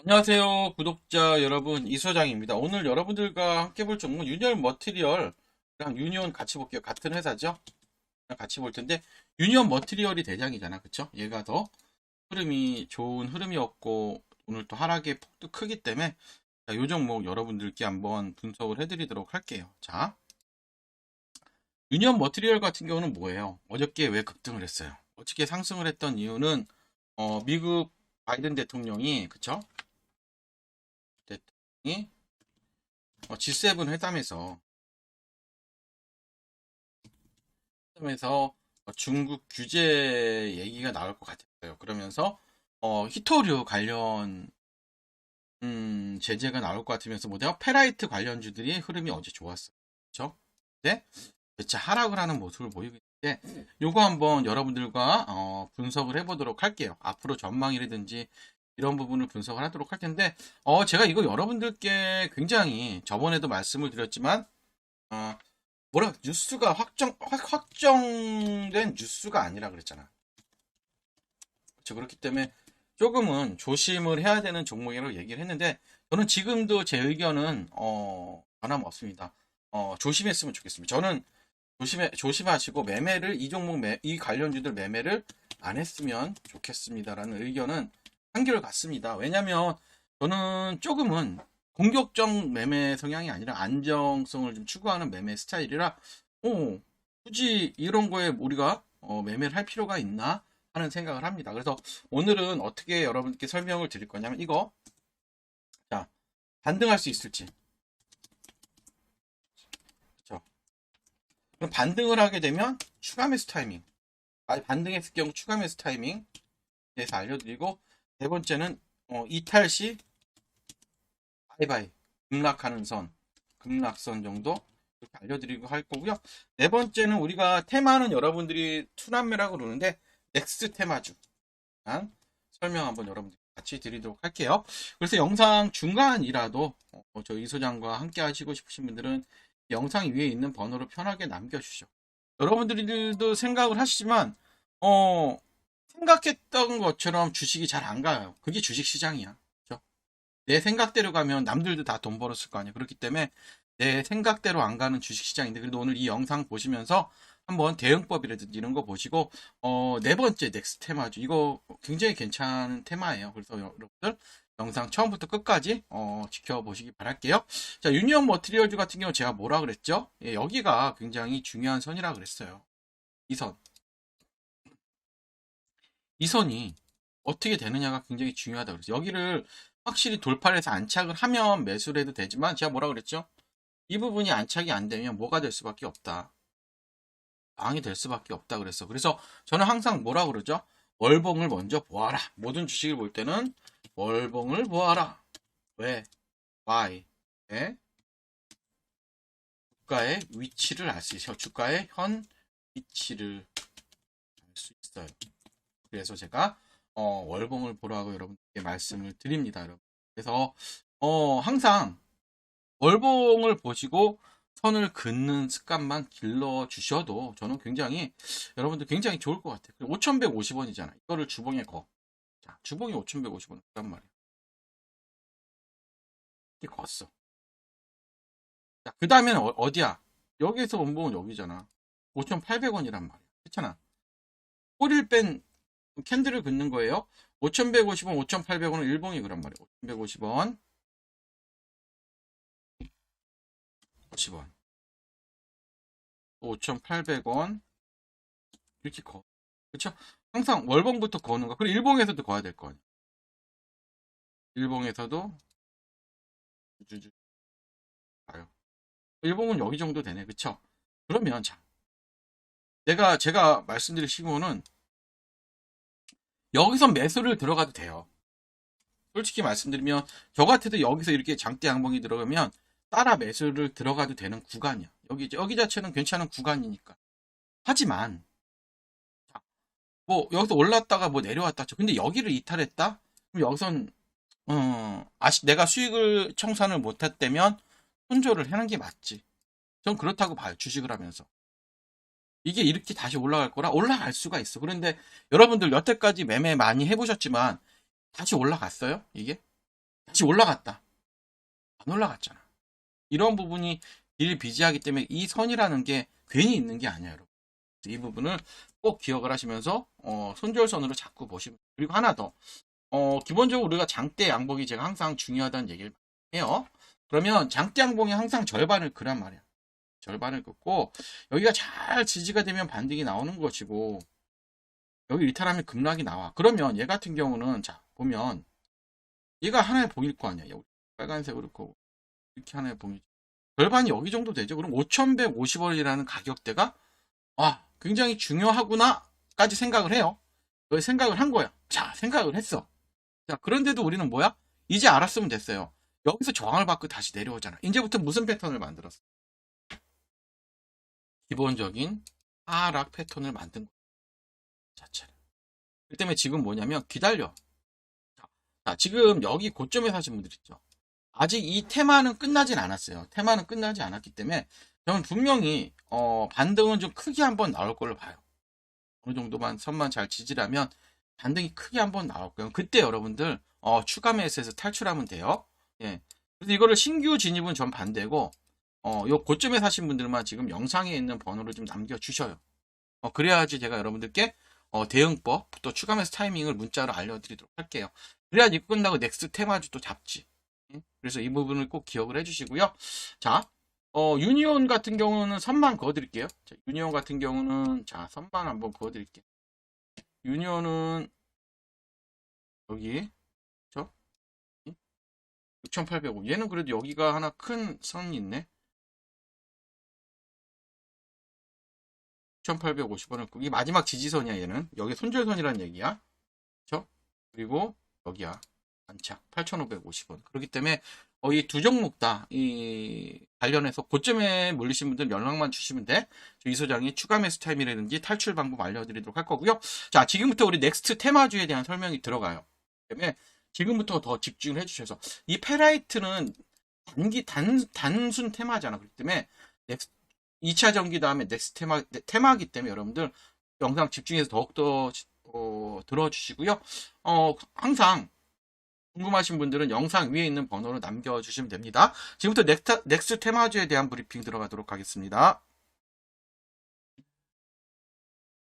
안녕하세요, 구독자 여러분. 이소장입니다. 오늘 여러분들과 함께 볼 종목 유니언 머티리얼이랑 유니온 같이 볼게요. 같은 회사죠? 같이 볼 텐데 유니언 머티리얼이 대장이잖아. 그쵸? 얘가 더 흐름이 좋은 흐름이었고 오늘 또 하락의 폭도 크기 때문에 자, 요 종목 여러분들께 한번 분석을 해드리도록 할게요. 자, 유니언 머티리얼 같은 경우는 뭐예요? 어저께 왜 급등을 했어요? 어저께 상승을 했던 이유는 어, 미국 바이든 대통령이 그쵸? 어, G7 회담에서 회담에서 어, 중국 규제 얘기가 나올 것 같았어요. 그러면서 어, 히토류 관련 음, 제재가 나올 것 같으면서 뭐냐 페라이트 관련주들이 흐름이 어제 좋았어요. 그렇죠? 근데 대체 하락을 하는 모습을 보이고 있는데 요거 한번 여러분들과 어, 분석을 해보도록 할게요. 앞으로 전망이라든지 이런 부분을 분석을 하도록 할 텐데, 어, 제가 이거 여러분들께 굉장히 저번에도 말씀을 드렸지만, 어, 뭐라, 뉴스가 확정, 확, 확정된 뉴스가 아니라 그랬잖아. 그렇죠. 그렇기 때문에 조금은 조심을 해야 되는 종목이라고 얘기를 했는데, 저는 지금도 제 의견은, 어, 변함없습니다. 어, 조심했으면 좋겠습니다. 저는 조심해, 조심하시고 매매를, 이 종목 매, 이 관련주들 매매를 안 했으면 좋겠습니다라는 의견은 한결 같습니다. 왜냐면 저는 조금은 공격적 매매 성향이 아니라 안정성을 좀 추구하는 매매 스타일이라 어, 굳이 이런 거에 우리가 어, 매매를 할 필요가 있나 하는 생각을 합니다. 그래서 오늘은 어떻게 여러분께 설명을 드릴 거냐면 이거 자 반등할 수 있을지 그렇죠. 그럼 반등을 하게 되면 추가 매수 타이밍 아니 반등했을 경우 추가 매수 타이밍 대해서 알려드리고 네 번째는 어, 이탈 시 바이바이 급락하는 선 급락선 정도 이렇게 알려드리고 할 거고요. 네 번째는 우리가 테마는 여러분들이 투남매라고 그러는데 넥스트 테마주 한 설명 한번 여러분들 같이 드리도록 할게요. 그래서 영상 중간이라도 어, 저희 소장과 함께 하시고 싶으신 분들은 영상 위에 있는 번호로 편하게 남겨주시죠. 여러분들도 생각을 하시지만 어 생각했던 것처럼 주식이 잘 안 가요. 그게 주식 시장이야. 그렇죠? 내 생각대로 가면 남들도 다 돈 벌었을 거 아니에요. 그렇기 때문에 내 생각대로 안 가는 주식 시장인데 그래도 오늘 이 영상 보시면서 한번 대응법이라든지 이런 거 보시고 어, 네 번째 넥스트 테마죠. 이거 굉장히 괜찮은 테마예요. 그래서 여러분들 영상 처음부터 끝까지 어, 지켜보시기 바랄게요. 자, 유니언 머티리얼즈 같은 경우 제가 뭐라 그랬죠? 예, 여기가 굉장히 중요한 선이라 그랬어요. 이 선. 이 선이 어떻게 되느냐가 굉장히 중요하다 그랬어요. 여기를 확실히 돌파를 해서 안착을 하면 매수를 해도 되지만 제가 뭐라 그랬죠? 이 부분이 안착이 안 되면 뭐가 될 수밖에 없다. 방이 될 수밖에 없다 그랬어. 그래서 저는 항상 뭐라 그러죠? 월봉을 먼저 보아라. 모든 주식을 볼 때는 월봉을 보아라. 왜? Why? 왜? 주가의 위치를 알 수 있어요. 주가의 현 위치를 알 수 있어요. 그래서 제가 어, 월봉을 보라고 여러분께 말씀을 드립니다. 여러분. 그래서 어, 항상 월봉을 보시고 선을 긋는 습관만 길러 주셔도 저는 굉장히 여러분들 굉장히 좋을 것 같아요. 5,150원이잖아. 이거를 주봉에 거. 자, 주봉이 5,150원 그란 말이야. 이렇게 걷어. 자, 그 다음에는 어, 디야 여기에서 원봉은 여기잖아. 5,800원이란 말이야. 그렇잖아. 꼬리를 뺀 캔들을 긋는 거예요. 5,150원, 5,800원은 일봉이 그란 말이에요. 5,150원, 50원, 5,800원 이렇게 거. 그렇죠? 항상 월봉부터 거는 거. 그리고 일봉에서도 거야 될 거 아니에요. 일봉에서도 주주 가요. 일봉은 여기 정도 되네. 그쵸? 그러면 자, 내가 제가 말씀드릴 시고는 여기서 매수를 들어가도 돼요. 솔직히 말씀드리면 저 같아도 여기서 이렇게 장대 양봉이 들어가면 따라 매수를 들어가도 되는 구간이야. 여기 여기 자체는 괜찮은 구간이니까. 하지만 뭐 여기서 올랐다가 뭐 내려왔다. 근데 여기를 이탈했다? 그럼 여기선 어, 아시 내가 수익을 청산을 못했다면 손절을 하는 게 맞지. 전 그렇다고 봐요. 주식을 하면서. 이게 이렇게 다시 올라갈 거라 올라갈 수가 있어. 그런데 여러분들 여태까지 매매 많이 해보셨지만 다시 올라갔어요? 이게? 다시 올라갔다. 안 올라갔잖아. 이런 부분이 일비지하기 때문에 이 선이라는 게 괜히 있는 게 아니에요, 여러분. 이 부분을 꼭 기억을 하시면서 어, 손절선으로 자꾸 보시면 그리고 하나 더 어, 기본적으로 우리가 장대 양봉이 제가 항상 중요하다는 얘기를 해요. 그러면 장대 양봉이 항상 절반을 그란 말이야. 절반을 긋고 여기가 잘 지지가 되면 반등이 나오는 것이고 여기 이탈하면 급락이 나와. 그러면 얘 같은 경우는 자 보면 얘가 하나에 보일 거 아니야. 여기 빨간색으로 고 이렇게 하나에 보이죠. 절반이 여기 정도 되죠. 그럼 5,150원이라는 가격대가 아 굉장히 중요하구나까지 생각을 해요. 그 생각을 한 거야. 자 생각을 했어. 자 그런데도 우리는 뭐야? 이제 알았으면 됐어요. 여기서 저항을 받고 다시 내려오잖아. 이제부터 무슨 패턴을 만들었어? 기본적인 하락 패턴을 만든 거 자체를. 그 때문에 지금 뭐냐면 기다려. 자, 자, 지금 여기 고점에 사신 분들 있죠. 아직 이 테마는 끝나진 않았어요. 테마는 끝나지 않았기 때문에 저는 분명히 어, 반등은 좀 크게 한번 나올 걸로 봐요. 어느 정도만 선만 잘 지지라면 반등이 크게 한번 나올 거예요. 그때 여러분들 어, 추가 매수에서 탈출하면 돼요. 예. 그래서 이거를 신규 진입은 전 반대고 어, 요 고점에 사신 분들만 지금 영상에 있는 번호를 좀 남겨주셔요. 어, 그래야지 제가 여러분들께 어, 대응법 또 추가 매수 타이밍을 문자로 알려드리도록 할게요. 그래야지 이거 끝나고 넥스트 테마주 또 잡지. 예? 그래서 이 부분을 꼭 기억을 해주시고요. 자, 어, 유니온 같은 경우는 선만 그어드릴게요. 자, 유니온 같은 경우는 자 선만 한번 그어드릴게요. 유니온은 여기 그쵸? 6,805 얘는 그래도 여기가 하나 큰 선이 있네. 6,850원을 이게 마지막 지지선이야 얘는 여기 손절선이라는 얘기야. 그쵸? 그리고 여기야 안착 8,550원. 그렇기 때문에 어, 이 두 종목 다, 이, 관련해서 고점에 몰리신 분들 연락만 주시면 돼. 이 소장이 추가 매수 타임이라든지 탈출 방법 알려드리도록 할 거고요. 자, 지금부터 우리 넥스트 테마주에 대한 설명이 들어가요. 때문에 지금부터 더 집중을 해주셔서, 이 페라이트는 단기, 단, 단순 테마잖아. 그렇기 때문에, 넥스, 2차 전기 다음에 넥스트 테마, 테마기 때문에 여러분들 영상 집중해서 더욱더, 어, 들어주시고요. 어, 항상, 궁금하신 분들은 영상 위에 있는 번호로 남겨주시면 됩니다. 지금부터 넥스트, 넥스 테마주에 대한 브리핑 들어가도록 하겠습니다.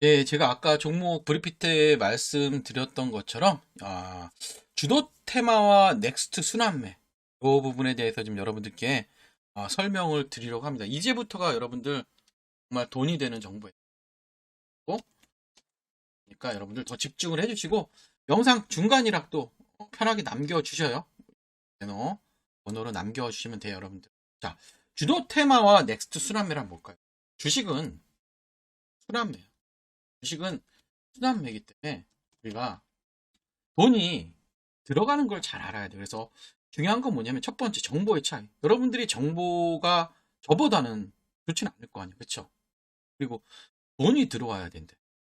네, 제가 아까 종목 브리핑 때 말씀드렸던 것처럼 아, 주도 테마와 넥스트 순환매 이 부분에 대해서 좀 여러분들께 아, 설명을 드리려고 합니다. 이제부터가 여러분들 정말 돈이 되는 정보예요. 그러니까 여러분들 더 집중을 해주시고 영상 중간이라도 편하게 남겨주셔요. 번호, 번호로 남겨주시면 돼요, 여러분들. 자, 주도 테마와 넥스트 순환매란 뭘까요? 주식은 순환매예요. 주식은 순환매이기 때문에 우리가 돈이 들어가는 걸 잘 알아야 돼요. 그래서 중요한 건 뭐냐면 첫 번째 정보의 차이. 여러분들이 정보가 저보다는 좋지는 않을 거 아니에요. 그렇죠? 그리고 돈이 들어와야 된대.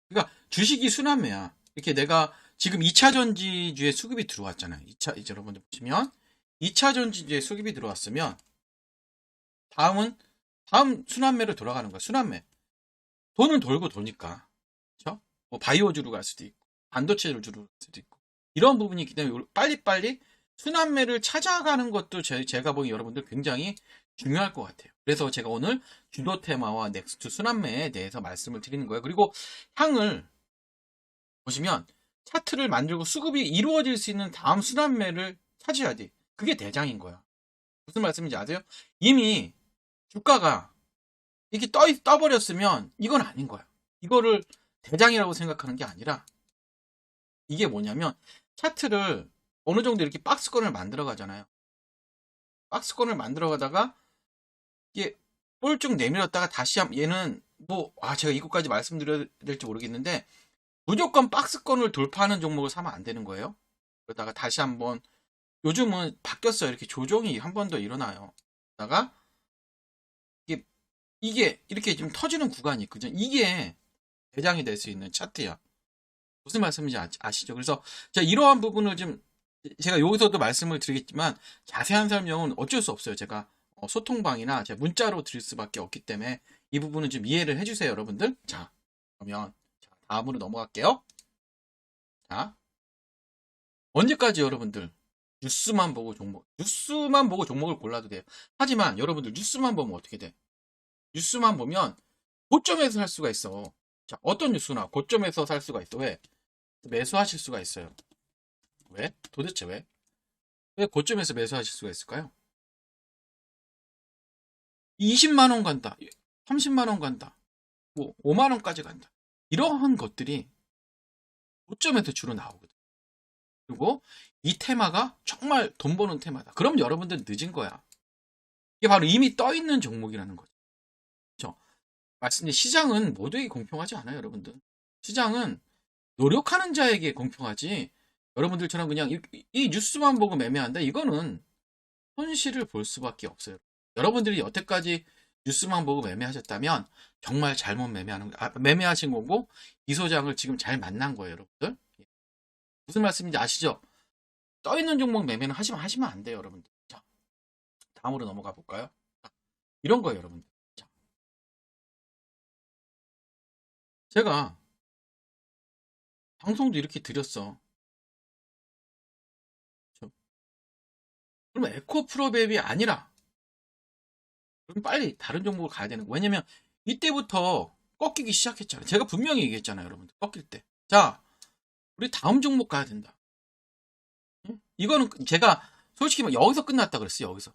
그러니까 주식이 순환매야. 이렇게 내가 지금 2차 전지주에 수급이 들어왔잖아요. 2차, 이제 여러분들 보시면 2차 전지주에 수급이 들어왔으면 다음은 다음 순환매로 돌아가는 거야. 순환매. 돈은 돌고 도니까. 그렇죠? 뭐 바이오주로 갈 수도 있고 반도체를 주로 갈 수도 있고 이런 부분이 있기 때문에 빨리빨리 순환매를 찾아가는 것도 제, 제가 보기 여러분들 굉장히 중요할 것 같아요. 그래서 제가 오늘 주도 테마와 넥스트 순환매에 대해서 말씀을 드리는 거예요. 그리고 향을 보시면 차트를 만들고 수급이 이루어질 수 있는 다음 순환매를 찾아야 돼. 그게 대장인 거야. 무슨 말씀인지 아세요? 이미 주가가 이렇게 떠, 떠버렸으면 이건 아닌 거야. 이거를 대장이라고 생각하는 게 아니라 이게 뭐냐면 차트를 어느 정도 이렇게 박스권을 만들어 가잖아요. 박스권을 만들어 가다가 이게 볼쭉 내밀었다가 다시 한 얘는 뭐 아 제가 이것까지 말씀드려야 될지 모르겠는데 무조건 박스권을 돌파하는 종목을 사면 안 되는 거예요. 그러다가 다시 한번 요즘은 바뀌었어요. 이렇게 조정이 한 번 더 일어나요. 그러다가 이게 이게 이렇게 좀 터지는 구간이 있거든. 이게 대장이 될 수 있는 차트야. 무슨 말씀인지 아, 시죠 그래서 제가 이러한 부분을 좀 제가 여기서도 말씀을 드리겠지만 자세한 설명은 어쩔 수 없어요. 제가 어, 소통방이나 제가 문자로 드릴 수밖에 없기 때문에 이 부분은 좀 이해를 해주세요, 여러분들. 자, 그러면 다음으로 넘어갈게요. 자, 언제까지 여러분들 뉴스만 보고 종목, 뉴스만 보고 종목을 골라도 돼요. 하지만 여러분들 뉴스만 보면 어떻게 돼? 뉴스만 보면 고점에서 살 수가 있어. 자, 어떤 뉴스나 고점에서 살 수가 있어. 왜? 매수하실 수가 있어요. 왜? 도대체 왜? 왜 고점에서 매수하실 수가 있을까요? 20만원 간다. 30만원 간다. 뭐, 5만원까지 간다. 이러한 것들이 고점에서 주로 나오거든. 그리고 이 테마가 정말 돈 버는 테마다. 그럼 여러분들 늦은 거야. 이게 바로 이미 떠 있는 종목이라는 거죠. 그렇죠? 말씀드린 시장은 모두에게 공평하지 않아요, 여러분들. 시장은 노력하는 자에게 공평하지. 여러분들처럼 그냥 이, 이 뉴스만 보고 매매한다. 이거는 손실을 볼 수밖에 없어요. 여러분들이 여태까지 뉴스만 보고 매매하셨다면 정말 잘못 매매하는 아, 매매하신 거고 이 소장을 지금 잘 만난 거예요, 여러분들. 무슨 말씀인지 아시죠? 떠 있는 종목 매매는 하시면 하시면 안 돼요, 여러분들. 자, 다음으로 넘어가 볼까요? 이런 거예요, 여러분들. 자, 제가 방송도 이렇게 드렸어. 그럼 에코 프로베이 아니라 그럼 빨리 다른 종목을 가야 되는 거. 왜냐면 이때부터 꺾이기 시작했잖아요. 제가 분명히 얘기했잖아요, 여러분들. 꺾일 때. 자, 우리 다음 종목 가야 된다. 응? 이거는 제가 솔직히 막 여기서 끝났다 그랬어요, 여기서.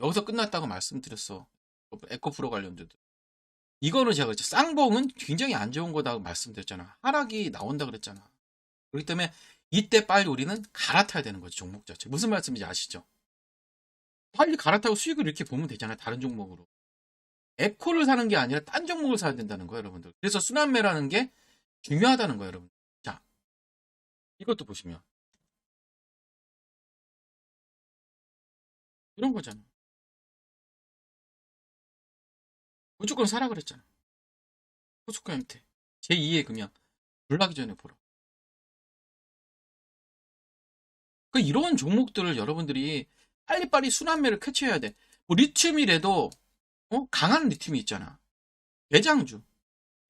여기서 끝났다고 말씀드렸어. 에코프로 관련주도. 이거는 제가 그랬죠. 쌍봉은 굉장히 안 좋은 거다고 말씀드렸잖아. 하락이 나온다 그랬잖아. 그렇기 때문에 이때 빨리 우리는 갈아타야 되는 거죠, 종목 자체. 무슨 말씀인지 아시죠? 빨리 갈아타고 수익을 이렇게 보면 되잖아요, 다른 종목으로. 에코를 사는 게 아니라 딴 종목을 사야 된다는 거예요, 여러분들. 그래서 순환매라는 게 중요하다는 거예요, 여러분. 자, 이것도 보시면. 이런 거잖아. 무조건 사라 그랬잖아. 호수카 형태. 제2의 금연. 불나기 전에 보러. 그 이런 종목들을 여러분들이 빨리빨리 순환매를 캐치해야 돼. 뭐 리튬이라도 어? 강한 리튬이 있잖아. 대장주.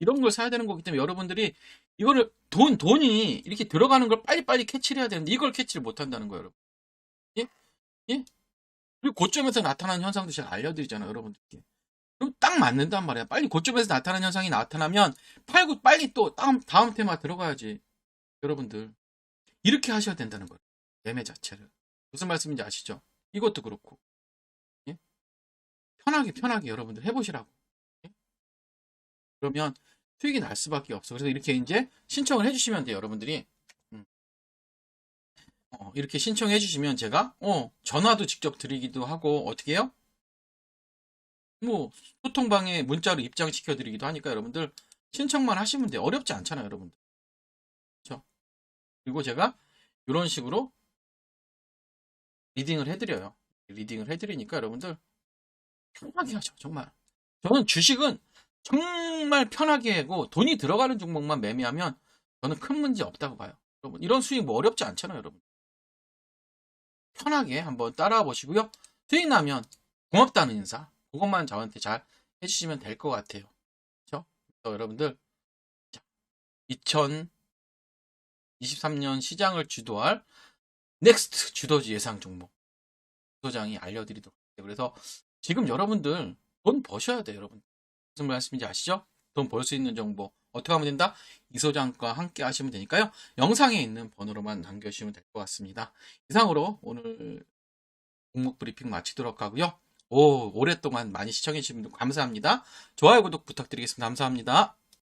이런 걸 사야 되는 거기 때문에 여러분들이 이거를 돈 돈이 이렇게 들어가는 걸 빨리빨리 캐치를 해야 되는데 이걸 캐치를 못 한다는 거예요, 여러분. 예? 예? 그리고 고점에서 나타나는 현상도 제가 알려드리잖아요, 여러분들께. 그럼 딱 맞는단 말이야. 빨리 고점에서 나타나는 현상이 나타나면 팔고 빨리 또 다음, 다음 테마 들어가야지. 여러분들. 이렇게 하셔야 된다는 거예요. 매매 자체를. 무슨 말씀인지 아시죠? 이것도 그렇고. 예? 편하게 편하게 여러분들 해보시라고. 예? 그러면 수익이 날 수밖에 없어. 그래서 이렇게 이제 신청을 해주시면 돼요, 여러분들이. 음. 어, 이렇게 신청해 주시면 제가 어, 전화도 직접 드리기도 하고 어떻게 해요? 뭐 소통방에 문자로 입장시켜 드리기도 하니까 여러분들 신청만 하시면 돼요. 어렵지 않잖아요, 여러분들. 그렇죠? 그리고 제가 이런 식으로 리딩을 해드려요. 리딩을 해드리니까 여러분들 편하게 하죠. 정말. 저는 주식은 정말 편하게 하고 돈이 들어가는 종목만 매매하면 저는 큰 문제 없다고 봐요. 여러분 이런 수익 뭐 어렵지 않잖아요, 여러분. 편하게 한번 따라와 보시고요. 수익 나면 고맙다는 인사 그것만 저한테 잘 해주시면 될 것 같아요. 그렇죠? 여러분들 2023년 시장을 주도할 넥스트 주도지 예상 종목 소장이 알려드리도록 할게요. 그래서 지금 여러분들 돈 버셔야 돼요, 여러분. 무슨 말씀인지 아시죠? 돈 벌 수 있는 정보 어떻게 하면 된다? 이 소장과 함께 하시면 되니까요. 영상에 있는 번호로만 남겨주시면 될 것 같습니다. 이상으로 오늘 종목 브리핑 마치도록 하고요. 오, 오랫동안 많이 시청해주신 분들 감사합니다. 좋아요, 구독 부탁드리겠습니다. 감사합니다.